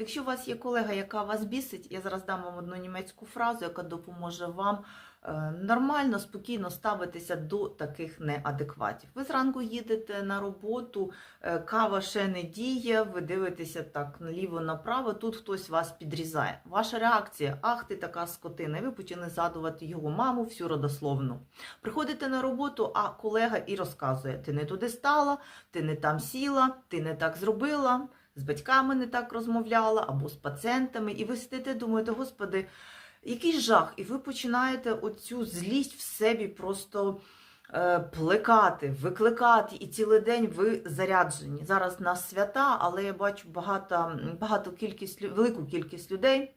Якщо у вас є колега, яка вас бісить, я зараз дам вам одну німецьку фразу, яка допоможе вам е, нормально, спокійно ставитися до таких неадекватів. Ви зранку їдете на роботу, е, кава ще не діє, ви дивитеся так наліво-направо, тут хтось вас підрізає. Ваша реакція: ах, ти така скотина, і ви почали згадувати його маму, всю родословну. Приходите на роботу, а колега і розказує: ти не туди стала, ти не там сіла, ти не так зробила, з батьками не так розмовляла, або з пацієнтами, і ви сидите, думаєте, господи, який жах, і ви починаєте оцю злість в собі просто е, плекати, викликати, і цілий день ви заряджені. Зараз нас свята, але я бачу багато, багато кількість, велику кількість людей,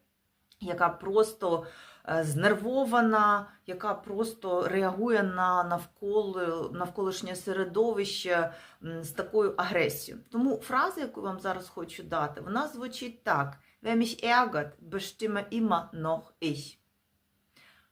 яка просто знервована, яка просто реагує на навколо, навколишнє середовище з такою агресією. Тому фраза, яку вам зараз хочу дати, вона звучить так: Wer mich ärgert, bestimme immer noch ich.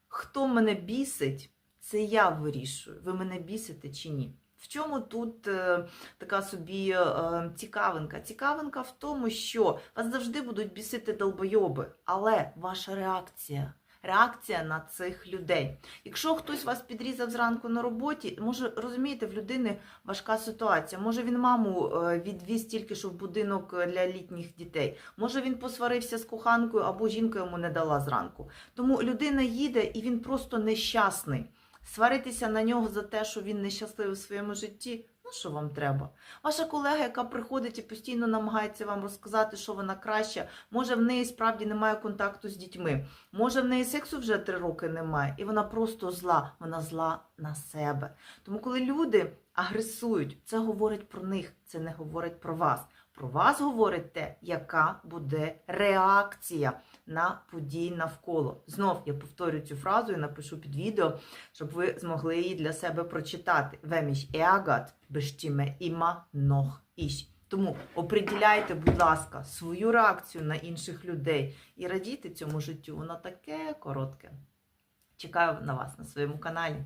Хто мене бісить, це я вирішую, ви мене бісите чи ні. В чому тут е, така собі е, цікавинка? Цікавинка в тому, що вас завжди будуть бісити долбойоби, але ваша реакція. Реакція на цих людей. Якщо хтось вас підрізав зранку на роботі, може розумієте, в людини важка ситуація. Може він маму е, відвіз тільки що в будинок е, для літніх дітей. Може він посварився з коханкою або жінка йому не дала зранку. Тому людина їде і він просто нещасний. Сваритися на нього за те, що він нещасливий у своєму житті. Ну, що вам треба? Ваша колега, яка приходить і постійно намагається вам розказати, що вона краща, може в неї справді немає контакту з дітьми, може в неї сексу вже три роки немає, і вона просто зла, вона зла на себе. Тому, коли люди агресують, це говорить про них, це не говорить про вас. Про вас говорить те, яка буде реакція на події навколо. Знов я повторю цю фразу і напишу під відео, щоб ви змогли її для себе прочитати. Wer mich ärgert, bestimme immer noch. Тому оприділяйте, будь ласка, свою реакцію на інших людей і радійте цьому життю. Воно таке коротке. Чекаю на вас на своєму каналі.